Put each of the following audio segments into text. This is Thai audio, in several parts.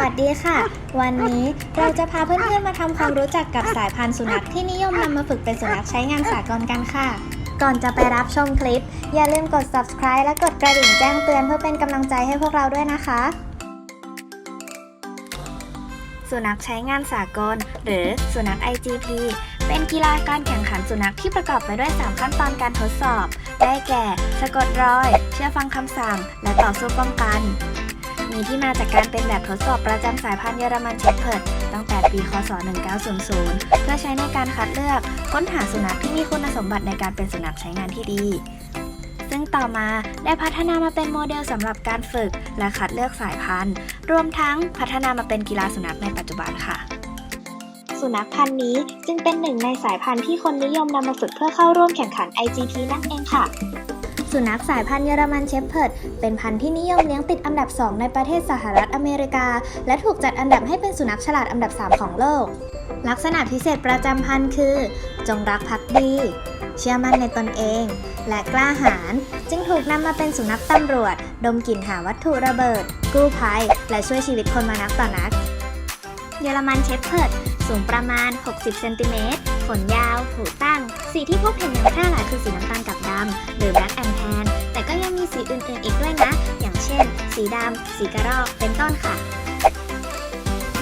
วัสดีค่ะ วันนี้เราจะพาเพื่อนๆมาทำความรู้จักกับสายพันธุ์สุนัขที่นิยมนำมาฝึกเป็นสุนัขใช้งานสากลกันค่ะ ก่อนจะไปรับชมคลิป อย่าลืมกด subscribe และกดกระดิ่งแจ้งเตือนเพื่อเป็นกำลังใจให้พวกเราด้วยนะคะ สุนัขใช้งานสากล หรือสุนัข IGP เป็นกีฬาการแข่งขันสุนัขที่ประกอบไปด้วย 3 ขั้นตอนการทดสอบ ได้แก่ สะกดรอย เชื่อฟังคำสั่ง และต่อสู้ป้องกัน มีที่มาจากการเป็นแบบทดสอบประจำสายพันธุ์เยอรมันเชพเพิร์ดตั้งแต่ปี คศ 1900 เพื่อใช้ในการคัดเลือกค้นหาสุนัขที่มีคุณสมบัติในการเป็นสุนัขใช้งานที่ดี ซึ่งต่อมาได้พัฒนามาเป็นโมเดลสำหรับการฝึกและคัดเลือกสายพันธุ์ รวมทั้งพัฒนามาเป็นกีฬาสุนัขในปัจจุบันค่ะสุนัขพันธุ์นี้จึงเป็นหนึ่งในสายพันธุ์ที่คนนิยมนำมาฝึกเพื่อเข้าร่วมแข่งขัน IGP นั่นเองค่ะ สุนัขสายพันธุ์เยอรมันเชพเพิร์ดเป็นพันธุ์ที่นิยมเลี้ยงติดอันดับ 2 ในประเทศสหรัฐอเมริกา และถูกจัดอันดับให้เป็นสุนัขฉลาดอันดับ 3 ของโลก ลักษณะพิเศษประจำพันธุ์คือ จงรักภักดี เชื่อมั่นในตนเอง และกล้าหาญจึงถูกนำมาเป็นสุนัขตำรวจ ดมกลิ่นหาวัตถุระเบิด กู้ภัย และช่วยชีวิตคนมานักต่อนัก เยอรมันเชพเพิร์ดสูงประมาณ 60 เซนติเมตรขนยาว หูตั้ง สีที่พบเห็นอย่างแพร่หลายคือสีน้ำตาลกับดำหรือแสีดำ สีกระรอก เป็นต้นค่ะ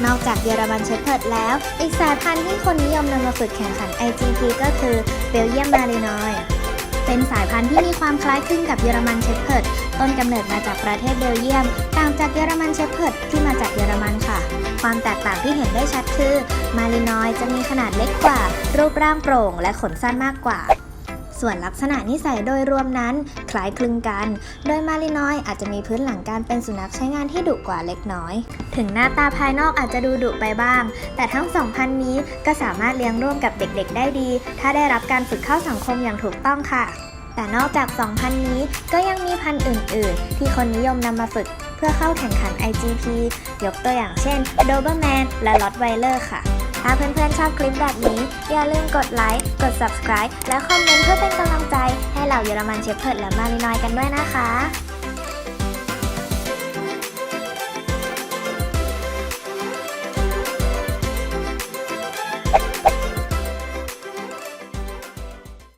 นอกจากเยอรมันเชพเพิร์ดแล้ว อีกสายพันธุ์ที่คนนิยมนำมาฝึกแข่งขัน IGP ก็คือเบลเยียมมารีนอย เป็นสายพันธุ์ที่มีความคล้ายคลึงกับเยอรมันเชพเพิร์ดต้นกำเนิดมาจากประเทศเบลเยียม ต่างจากเยอรมันเชพเพิร์ดที่มาจากเยอรมันค่ะ ความแตกต่างที่เห็นได้ชัดคือ มารีนอยจะมีขนาดเล็กกว่า รูปร่างโปร่ง และขนสั้นมากกว่า ส่วนลักษณะนิสัยโดยรวมนั้นคล้ายคลึงกัน โดยมารีนอยอาจจะมีพื้นหลังการเป็นสุนัขใช้งานที่ดุกว่าเล็กน้อย ถึงหน้าตาภายนอกอาจจะดูดุไปบ้าง แต่ทั้งสองพันนี้ก็สามารถเลี้ยงร่วมกับเด็กๆ ได้ดี ถ้าได้รับการฝึกเข้าสังคมอย่างถูกต้องค่ะ แต่นอกจาก2พันนี้ก็ยังมีพันธุ์อื่น ๆ ที่คนนิยมนำมาฝึกเพื่อเข้าแข่งขัน IGP ยกตัวอย่างเช่น Doberman และ Rottweiler ค่ะ ถ้าเพื่อนๆชอบคลิปแบบนี้ อย่าลืมกดไลค์ กด subscribe และคอมเมนต์เพื่อเป็นกำลังใจ ให้เหล่าเยอรมันเชฟเพิร์ดและมารีนอยกันด้วยนะคะ